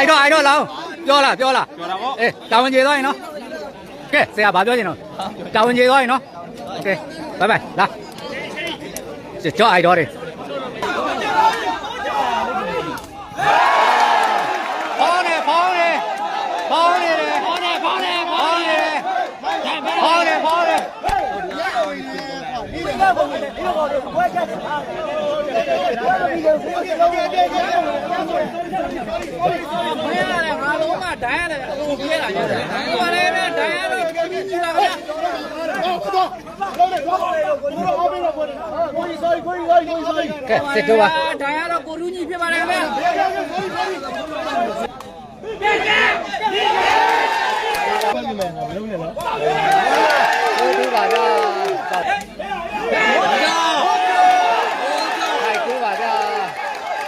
အိုက်တော့အိုက်တော့လောင်းပြောလားပြောလားပြောတာပေါ့အေးတာဝန်ကျေသွားရင်နော်ကဲဆရာဘာပြောချင်တော့တာဝန်ကျေသွားရင်နော်ကဲဘိုင်ဘိုင်လာကြောက်အိုက်တော့တယ်ဖောင်းနေဖောင်းနေဖောင်းနေတယ်ဖောင်းနေဖောင်းနေဖောင်းနေဖောင်းနေဖောင်းနေဖောင်းနေဖောင်းနေ ကဲစစ်တော့ပါဒါရတော့ကိုလူကြီးဖြစ်ပါတယ်ခင်ဗျာကိုတူပါဗျာဟိုက်တူပါဗျာ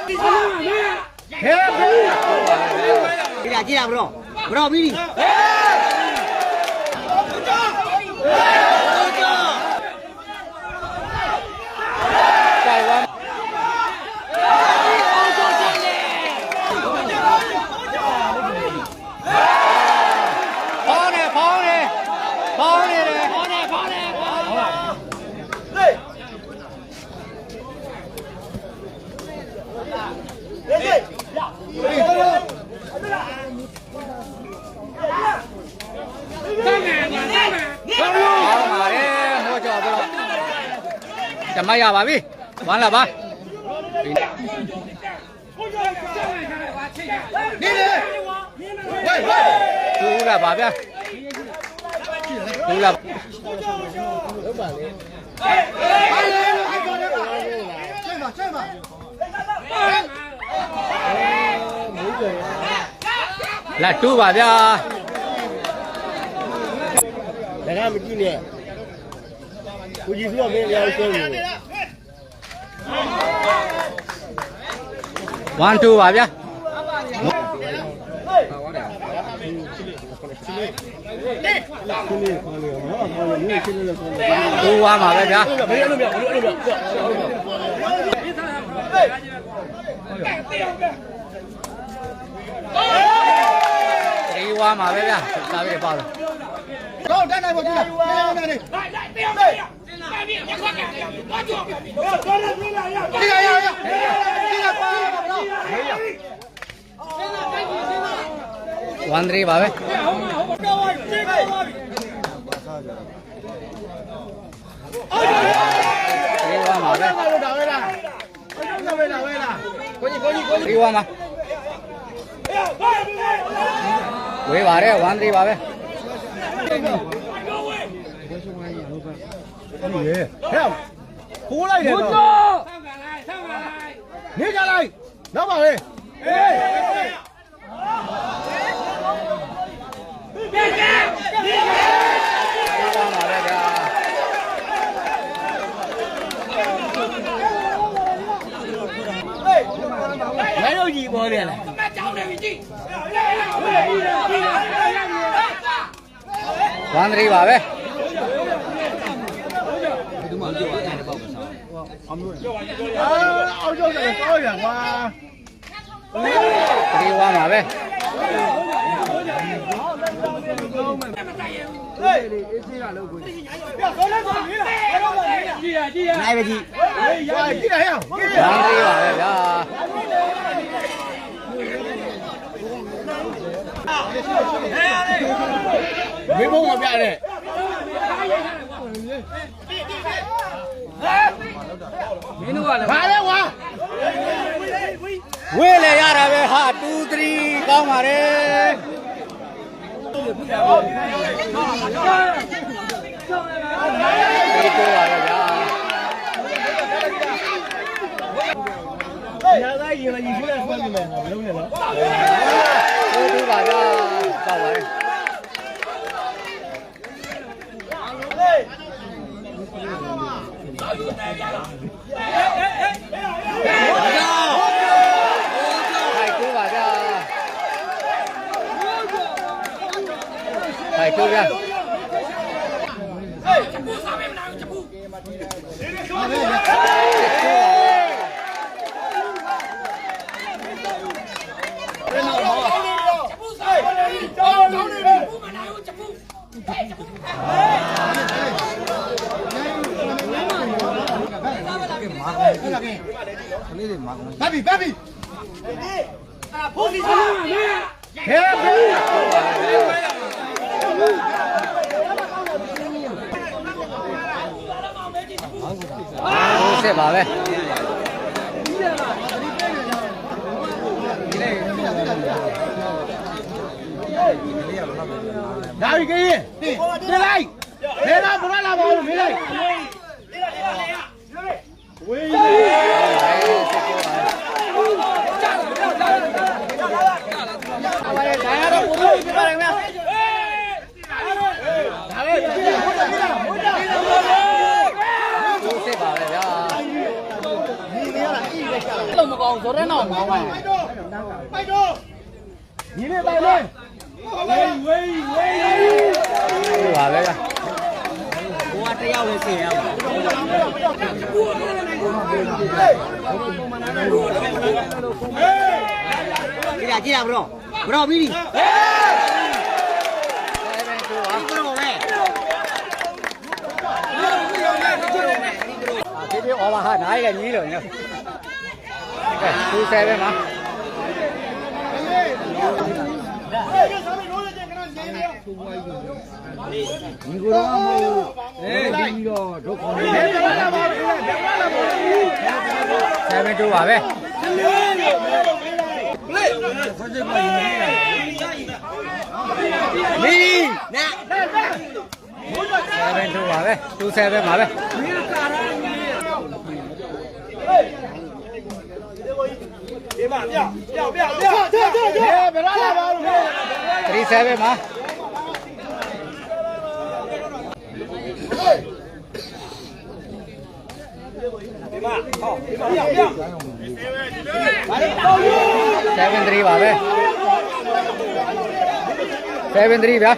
ဟဲ့ဟဲ့ ကြည့်ရကြည့်ရဘရောဘရောပြီးပြီ ကြိုက်ဝမ်းဖောင်းနေဖောင်းနေဖောင်းနေတယ်ဖောင်းနေဖောင်းနေဖောင်းနေ ကောင်းပါတယ်မိုးကြော်ပြီးတော့ဓ မ္မရပါပြီဝမ်းလာပါနေလေဝေးဝေးသူလာပါဗျာသူလာလာတူပါဗျာဒါကမကြည့်နဲ့ ကိုကြီးစုကမင်းလည်းဆွဲနေတယ်1 2ပါဗျာတူဝါမှာပဲဗျာဘယ်လိုပြောဘယ်လိုပြောတီဝါမှာပဲဗျာသာပြီပေါ့လို့ တော့တန်းနိုင်ပါကြည့်လားတန်းနိုင်နေဒီကရရဒီကပါဘရော1 3ပါပဲတီဝါမှာပဲလို့ဒါပဲလားဒါပဲလားပဲလားကိုကြီးကိုကြီးကိုကြီးတီဝါမှာဝေးပါတယ်1 3ပါပဲ ဟဲ့ခိုးလိုက်တယ်တော့နေကြလိုက်နောက်ပါလေဟေးတီ ဝါမှာပဲဗျာငါရုပ်ကြီးပေါ်တယ်လား1 3ပါပဲအာအောက်ကျောက်တယ်ကောင်းရကွာတီဝါမှာပဲနိုင်ပဲကြီးဟေးကြည့်လိုက်အောင်ကြည့်1 3ပါပဲဗျာ မေးဖို့မပြတဲ့မင်းတို့ကလည်းဘာလဲကွာဝေးလေရတာပဲဟာ2 3ကောင်းပါတယ်ဒီတော့ပါပဲဗျာညာသားရင်လည်းရှိတဲ့ဆွဲနေမယ်လုံးနေတော့ကိုတူပါဗျာတောက်ပါ ဗျာဟေးချက်ဘူးစားမင်းမနာဘူးချက်ဘူးချက်ဘူးစားမနာဘူးချက်ဘူးမနာဘူးချက်ဘူးဟေးချက်ဘူးဘာဘီဘာဘီအဲ့ဒါဖိုးစီစားဟဲ့ဘီ ဟုတ်စစ်ပါပဲဒါပြီကရင်ပြလိုက်ဖေးလာဘရလာပါဦးမေးလိုက်ဝေးပါလေဒါကတော့ကိုလူကြီးဖြစ်ပါတယ်ခင်ဗျာဟုတ်စစ်ပါပဲဗျာ လုံးမကောင်းဇော်ရဲနောက်မောင်းပါပိုက်တော့ညီလေးပိုက်လေးဝေးဝေးဝေးဟုတ်ပါပဲဗျာဘိုးကတယောက်လေးဆင်ရပါကြည့်ကြည့်ရဘရောဘရောပြီးပြီဘရော ပဲဒီဒီအော်ဘာဟာနိုင်ရညီးလို့ညကဲသူဆယ်ပဲမှာ7-2ပါပဲမီနာ7-2ပါပဲ2-7ပါပဲ ဟဲ့ဘရလာပါဦးဖေး3-7ပါ7-3ပါပဲ7-3ဗျာ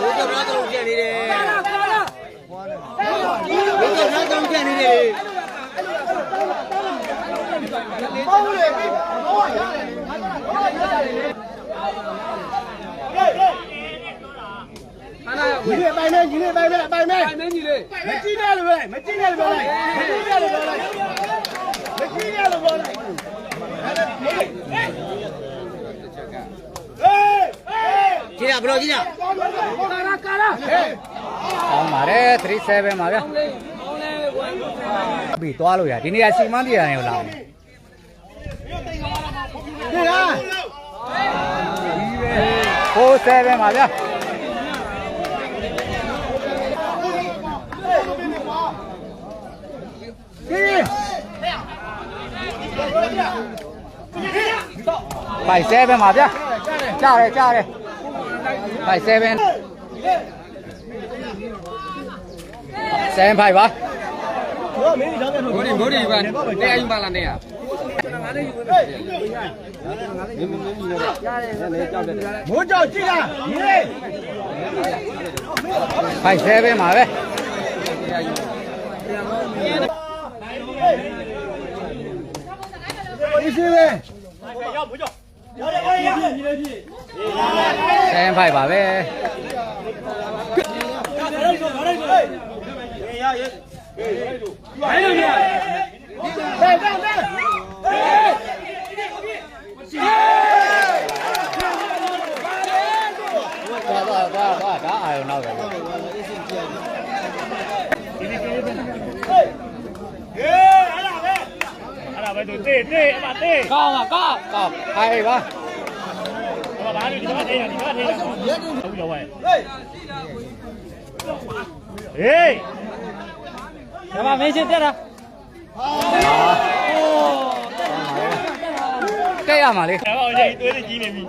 ဘိုးကတော့တော့ကျန်နေတယ်ဘိုးကတော့တော့ကျန်နေတယ် ညီလေးပိုင် မဲညီလေးပိုင်မဲပိုင်မဲပိုင်မဲညီလေးမကြည့်နဲ့လို့ပဲမကြည့်နဲ့လို့ပဲမကြည့်နဲ့လို့ပဲမကြည့်နဲ့လို့ပဲဟေးဟေးကြည့်ရဘရောကြည့်ရကာလာဟေးကောင်းပါတယ်3-7ပါဗျာပြီးသွားလို့ရဒီနေ့ကစီမန်းတရားရောလာမယ်ဒီလား4-7ပါဗျာ ဒီ 5-7ပါဗျာကြားတယ်ကြားတယ်5-7 7-5ပါတော့မင်းဒီတော့ပြန်လို့ဘိုးဒီဘိုးဒီကတရားယူပါလားနေရမိုးကြောက်ကြည့်လားညီလေး5-7ပါပဲဒီစီပဲ7-5ပါပဲဟဲ့ ဟဲ့ဟဲ့သွားသွားသွားသွားဒါအာရုံနောက်ပဲ အဲ့ဒါပဲသူတေးတေးအမတေးကောင်းပါကောင်းကောင်းဟိုင်ပါဘာဘာလို့ဒီမှာတေးရဒီမှာတေးရဟုတ်ရောဝဲဟေးဓမ္မမင်းချင်းတက်တာကဲရမှာလေဒါတော့ရေးသွေးကြီးနေပြီ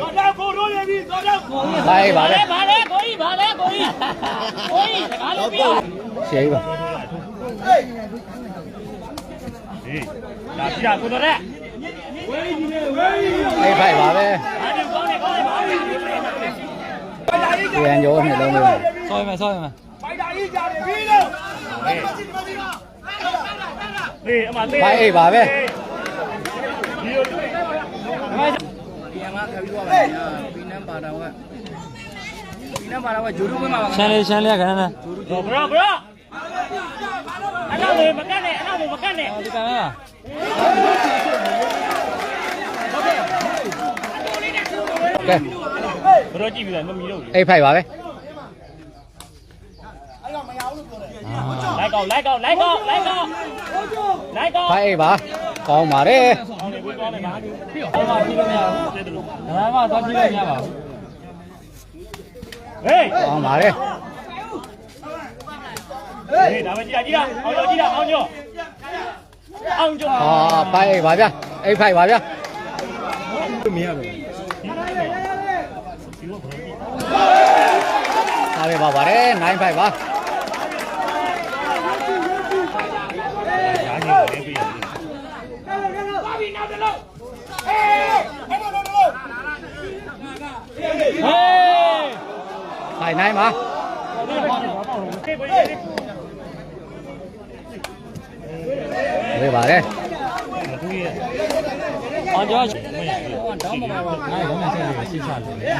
တော့တော့ကိုရိုးနေပြီတော့တော့ဟိုင်ပါလေဘာလဲကိုကြီးဘာလဲကိုကြီးကိုကြီးစကားလို့ပြောရှေးပါဟေး ဒါကြည့်ရကိုတော့တဲ့အေးဖိုင်ပါပဲအားဒီကောင်းနေကောင်းနေပါပြန်ကြောနှလုံးလေးဆောင်းရမယ်ဆောင်းရမယ်ဖိုင်ဟေးအမသေးဖိုင်အိတ်ပါပဲဒီလိုပြန်မခပြီးတော့ပါညာပြီးနံပါတော့ကပြီးနံပါတော့ကဂျိုတူကွင်းမှာပါရှမ်းလေးရှမ်းလေးကခဏနဲ့တော့ဘရောဘရော အနောက်ကိုမကတ်နဲ့အနောက်ကိုမကတ်နဲ့ဒီကံလားကဲဘရောကြည့်ပြီးတော့မမီတော့ဘူးအိတ်ဖိုက်ပါပဲလိုက်ကောက်လိုက်ကောက်လိုက်ကောက်လိုက်ကောက်လိုက်ကောက်ဖိုက်အိတ်ပါကောင်းပါတယ်အောင်နေကိုကောင်းနေပါပြီဘာမှကြည့်လို့မရဘူးတဲ့တယ်လို့ဒါမှသွားကြည့်လို့မရပါဘူးဟေးကောင်းပါတယ် ဟေးဒါပဲကြည့်ကြည့်အောင်ကြောကြည့်တာအောင်ကြောအောင်ကြောအာဖိုက်အိတ်ပါဗျအိတ်ဖိုက်ပါဗျအားရပါပါတယ်9ဖိုက်ပါရာကြီးကိုလည်းပြီးရတယ်ဟေးဖိုက်9ပါဟေးဘယ်လိုလဲဝေး ပါတယ်သူရဲ့အောင်ကျော်မရဘူးတောင်းပါပါနိုင်တော့မှဆက်ရရှိချတယ်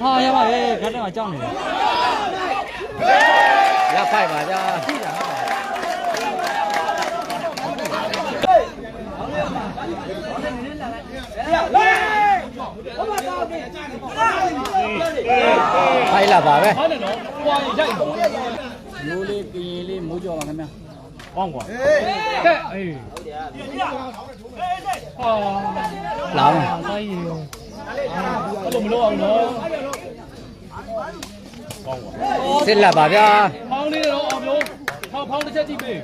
ဟာရပါရဲ့ခက်တယ်မှာကြောက်နေတယ်ရဖိုက်ပါဗျာဖိုက်လာပါပဲဟုတ်တယ်နော်ဟွာရိုက်မိုးလေးက ရင်လေးမိုးကြော်ပါခင်ဗျာကောင်းကွာကဲအေးဟာလောင်းဆိုင်ရယ်အဲ့လိုမလုပ်အောင်နော်ကောင်းကွာစစ်လက်ပါဗျာဖောင်းလေးတော့အောင်လို့ဖောင်းဖောင်းတစ်ချက်ကြည့်ပေး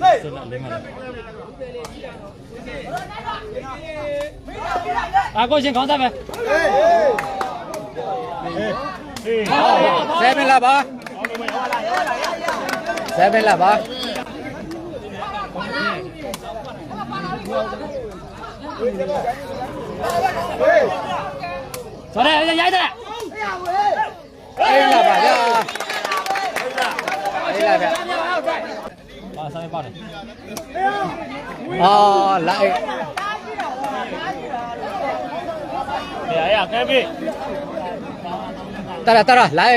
စနလေးမလားအာကိုရှင်ခေါင်းသားပဲဟေးဆယ်မလာပါ ဆယ်မလာပါဆိုရဲရိုက်တယ်အေးလာပါဗျာအေးလာဗျာပါဆိုင်ပါတယ်အော်လိုက်ဟေးရခဲပြီ တရတရလို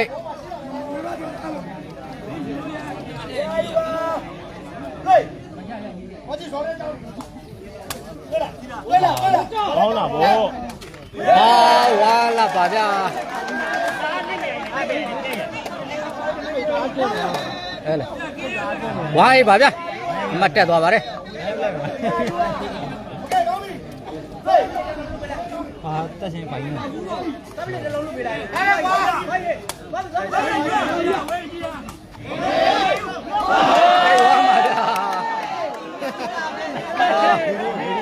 က်ကောင်းလာဗောအော်ဝါလာပါဗျာအဲလေဝိုင်းပါဗျာမတ်တက်သွားပါတယ်ဟာတက်ရှင်ပိုင်နေဝါမှာဗျာနေတော့သူကလား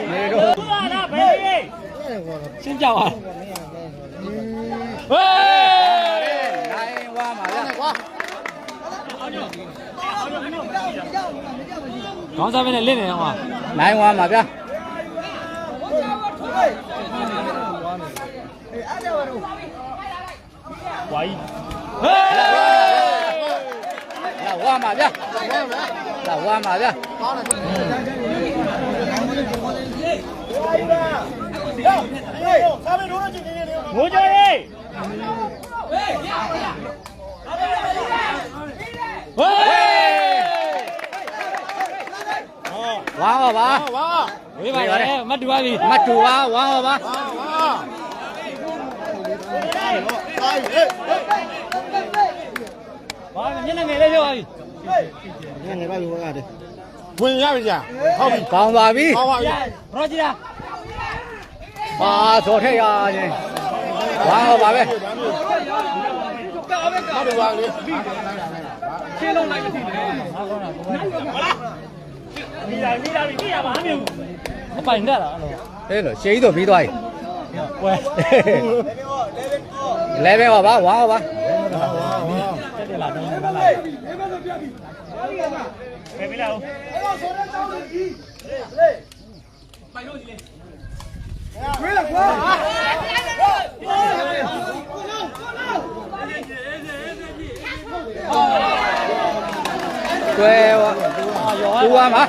ဘယ် ကြီးရှင်းကြပါဟေးနိုင်ဝါမှာဗျာဝါခေါင်းစားပဲနဲ့လင့်နေတော့ဟာနိုင်ဝါမှာဗျာ ဝါကြီးဟေးလာဝါမှာဗျာလာဝါမှာဗျာငိုကြရေးဟေးဝါပါပါဝေးပါလေမတ်တူပါပြီမတူပါဝါပါပါဘာမျက်နှာငယ်လေးပြောပါပြီဝင်ရပြီကြာဟုတ်ပြီကောင်းပါပြီဟောပါပြီရောကြည့်လား ပါစော်ထက်ရချင်းဝါပါပဲဟုတ်တယ်ပါလေရှင်းလုံးလိုက်မရှိနဲ့ဟာကောင်းတာကောင်းတာမိလာမိလာမိရပါမျိုးအပိုင်တက်လာအဲ့လိုဟဲ့လို့ရှေးကြီးတော့ပြီးသွားပြီပွဲလဲပဲပါပါဝါပါတက်တယ်လားတော့လာလာဘယ်မိလာဦးဝေးလာကွာ ကျွဲဝ တူဝါမှာ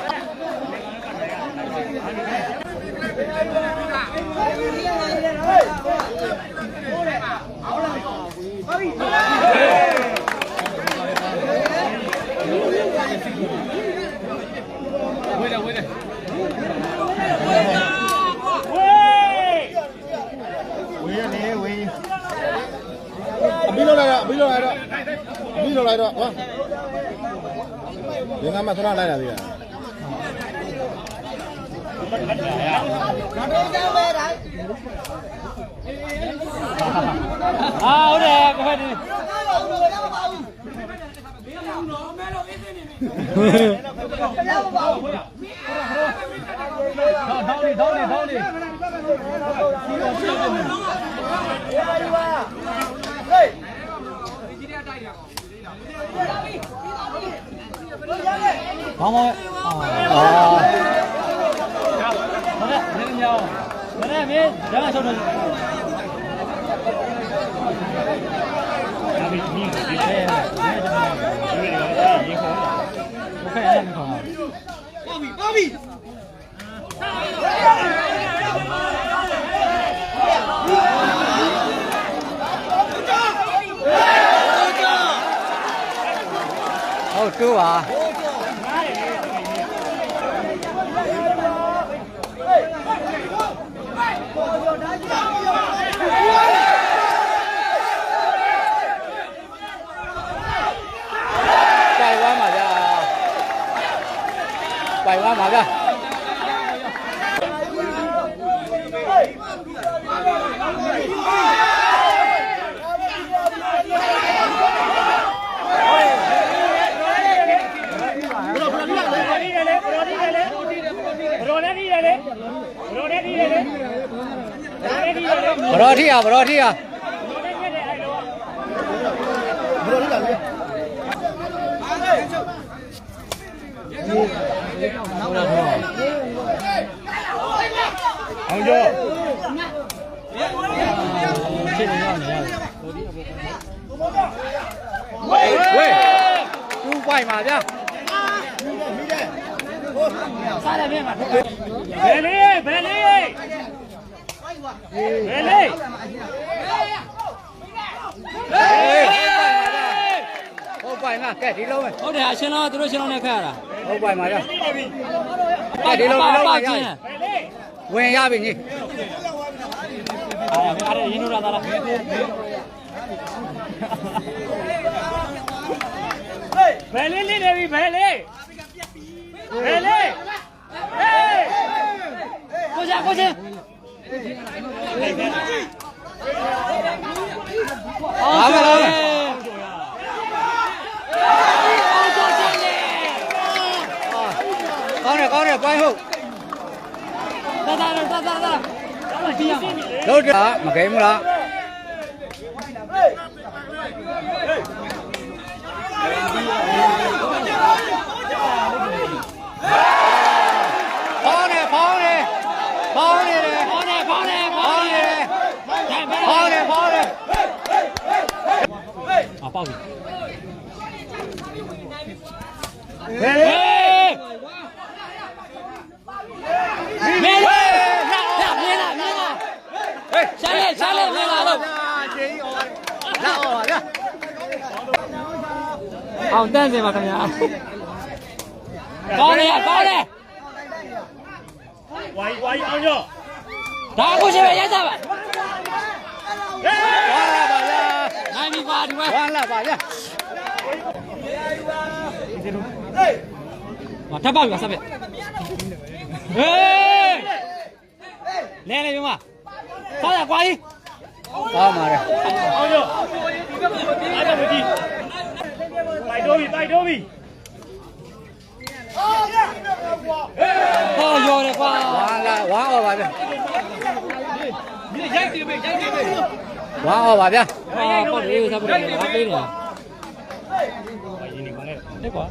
ဝေးအပြီးလောက်လိုက်တော့အပြီးလောက် လိုက်တော့အပြီးလောက်လိုက်တော့ဟောဒီကမှဆရာလိုက်တာသေးတာအာဟုတ်တယ်ကဖက်ဒီဘောင်းဘောင်းအာအော်ဟုတ်တယ်နင်းညောင်းန ည်းနည်းမင်းဒါမှဆုံးတော့ဒါပြီးဒီဒီထဲမှာဒီလိုရေခေါ်တာဘယ်အဲ့ဒါမခေါ်ဟုတ်တူပါပိုင်ဝမ်းပါဗျာပို င်ဝမ်းပါဗျာဘရောဒီလေလေဘရောဒီလေလေဘရောနဲ့ဒီလေလေဘရောနဲ့ဒီလေလေဘရောနဲ့ဒီလေလေဘရောထီယာဘရော ထီယာဘရောနဲ့ခဲ့တယ်အဲ့တော့အောင်ကျော်ဖြစ်နေတော့နေရတ ယ်ဝေးဝေးတူပိုင်ပါဗျာစားတယ်ပြင်မှာဘယ်လေးဘယ်လေးဘယ်လေးဟုတ်ပိုင်ပါကဲဒီလုံးပဲဟုတ်တယ်အရှင်တော်သူတို့ရှင်တော်နဲ့ခက်ရတာဟုတ်ပိုင်ပါဗျာကဲဒီလုံးဒီလုံးပါရဘယ်လေးဝင်ရပြီညီအာအဲ့ဒါရင်းတို့တာလားဘယ်လေးလေးနေပြီဘယ်လေးဘယ်လေးဟေးကိုကြကိုကြလာမယ်လာမယ်ကောင်းတယ်ကောင်းတယ်ပိုင်ဟုတ်တာတာတာတာတာအဲ့ဒီရမှာလို့ တာမကိဘူးလားဖောင်းနေဖောင်းနေဖောင်းနေတယ်ဖောင်းနေဖောင်းနေဖောဖောင်းင်းနေနေတယ်ဖောင်းနေဖောင်းနေ အပေါက်ပြီ ဘယ် ဟေး လေး မင်းလာလာမင်းလာမင်းလာ ဟေး ရှာလေရှာလေမင်းလာလို့ ဂျေးအော် လာအော်ပါဗျာအောင်တန်းစင်ပါခင်ဗျာကောင်းနေရကောင်းနေဝိုင်းဝိုင်းအောင်ရောဒါကိုရှင်ပဲရိုက်ကြပါဟေးဝါလာပါဗျာနိုင်ပြီပါဒီမှာဝါလာပါဗျာဟာထပ်ပါပြီဆက်ပဲဟေးလဲလေပြမဆောက်ရကွာကြီး ကောင်းပါလေအောင်ရောအားတော့မကြည့်ပိုက်တော့ပြီပိုက်တော့ပြီဟောရောတယ်ကွာဝါလာဝါအော်ပါဗျာရိုက်တယ်ပဲရိုက်တယ်ပဲဝါအော်ပါဗျာဟောပေါ့လေဆက်ပြီးတော့ငါပေးနေတာရင်းနေပါနဲ့တက်ကွာ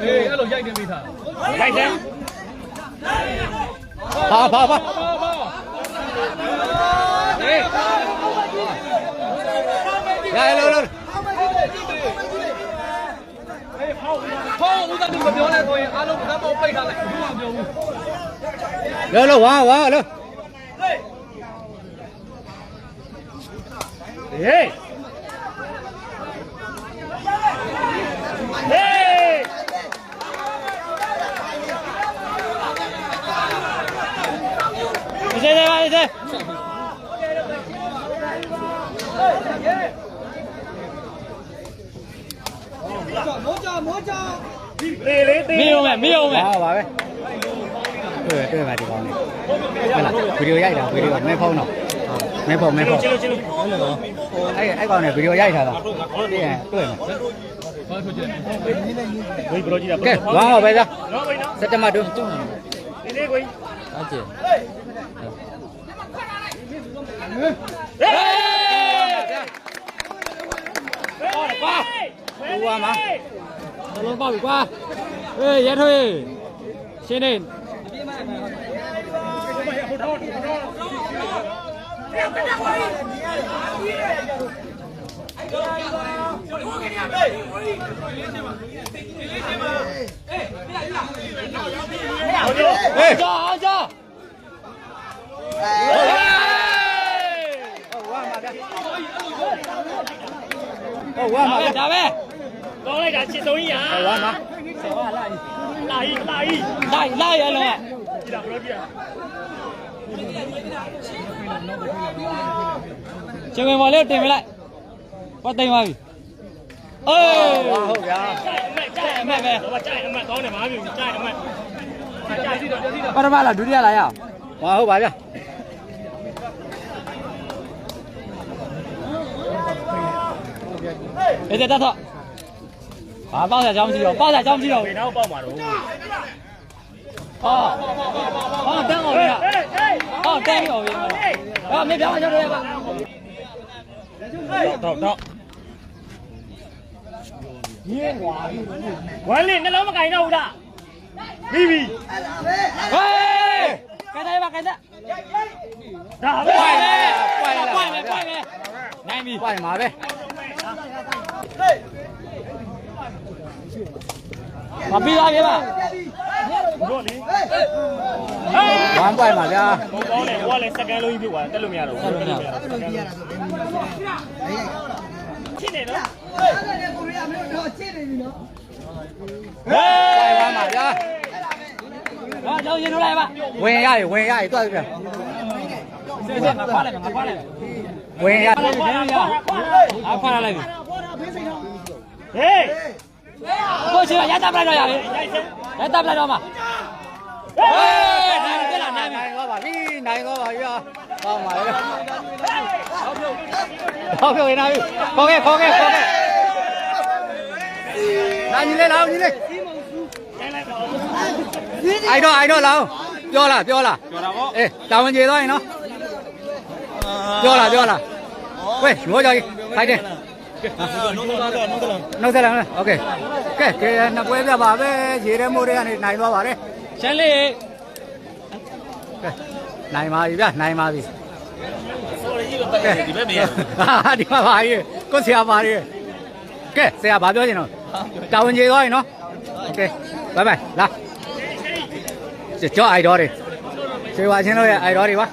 ရိုက်တယ်ပါပါပါဟေးရရလို့လို့ဟောဦးသား မပြောလဲဆိုရင်အားလုံးကတမ်းပေါ်ပိတ်ထားလိုက်ဘူးမပြောဘူးလောလောဝါဝါလောဟေးဟေးဒီ စေးပါဒီစေးတေးလေးတေးမီးအောင်မယ်မီးအောင်မယ်ဝါပါပဲတွေ့တွေ့ပါဒီကောင်းနေဟုတ်လားဗီဒီယိုရိုက်တာဗီဒီယိုမဲဖုန်းတော့မဲဖုန်းမဲဖုန်းချစ်လို့ချစ်လို့အဲ့အဲ့ကောင်နဲ့ဗီဒီယိုရိုက်ထားတာတွေ့ရင်တွေ့မယ်ဝေးဘလိုကြည့်တာကဲဝါပါပဲသားနော်ဝေးနော်စက်တမတူဒီလေးကိုဟုတ်ကဲ့ ဟေး ဟောကွာ ဟိုပါမှာနှလုံးပေါက်ပြီကွာအေးရဲထွေးရှင်းနေဟေးကြောအောင်ကြောဟုတ်ဝါမှာဗျဟုတ်ဝါမှာဗျဒါပဲ ကောင်းလိုက်တာချစ်ဆုံးကြီးဟာဟုတ်ဝါမှာလာကြီးလာကြီးလိုက်လိုက်ရလုံးကြည့်တာဘလိုကြည့်တာချင်းဝင်မော်လေးတင်ပြလိုက်ဟောတင်ပါပြီအေးဝါဟုတ်ဗျာကြိုက်အမတ်ကြိုက်အမတ်ပဲတော့ကြိုက်အမတ်ကောင်းတယ်မဟာမျိုးကြိုက်အမတ်ကြိုက်ကြည့်တော့ကြည့်တော့ပထမလားဒုတိယလားရအောင်ဝါဟုတ်ပါဗျာအေးတက်တော့ ဟာပေါက်စားကြောင်းကြည့်တော့ပေါက်စားကြောင်းကြည့်တော့ဝေနောက်ပေါက်မှာတော့ဟောဟောတန်းအောင်ပြီလားဟေးဟေးဟောတန်းအောင်ပြီဟောမေပြောင်းချောတယ်ပါတော့တော့ဝမ်းလေးနှလုံးမကင်တော့ဘူးလားပြီးပြီဟေးကဲတယ်ပါကဲတယ်ဒါပဲပွိုင်လေပွိုင်လေပွိုင်လေပွိုင်လေနိုင်ပြီပွိုင်မှာပဲ မပြီးသားပြေပါတို့လေဝမ်းပွိုင်မှာဗျာဘုံကောင်းတယ်ဟိုကလည်းစကန်လုံးကြီးဖြစ်သွားတယ်တက်လို့မရတော့ဘူးတက်လို့မရတော့ဘူးချစ်နေနော်ပွိုင်ဝမ်းမှာဗျာဟောကြောင်းရင်ထုတ်လိုက်ပါဝင်ရရဝင်ရရတွတ်ဗျာစေစေငါခွာလိုက်ငါခွာလိုက်ဝင်ရခွာလိုက်ခွာအားခွာလိုက်ပြီဟေး ကိုရှင်ရတာပလိုက်တော့ရပြီရိုက်စမ်းရတာပလိုက်တော့မှာဟေးနိုင်ပြီလားနိုင်ပြီနိုင်တော့ပါပြီနိုင်တော့ပါဗျာကောင်းပါလေဟောက်ပြုတ်ရင်နာပြီခေါ်ခဲ့ခေါ်ခဲ့ခေါ်ခဲ့လာညီလေးလာညီလေးရိုက်လိုက်ပါဦးအိုက်တော့အိုက်တော့လာပြောလားပြောလားပြောတာဗောအေးတာဝန်ကျေသွားရင်နော်ပြောလားပြောလားဝေးရောကြော်ကြီးခိုက်တယ် နှုတ်ဆက်လာโอเคကဲကဲနှစ်ပွဲပြပါပဲရေထဲမိုးတွေကနေနိုင်သွားပါတယ် ရှမ်းလေး ကဲနိုင်ပါပြီဗျနိုင်ပါပြီ ဒီဘက်မရ ဟာဒီမှာပါရေကိုဆရာပါရေကဲဆရာဘာပြောချင်တော့တာဝန်ကျေသွားရင်နော်โอเคဘိုင်ဘိုင်လာကျော်အိုက်တော်တွေဆွေဝါချင်းတို့ရဲ့အိုက်တော်တွေပါ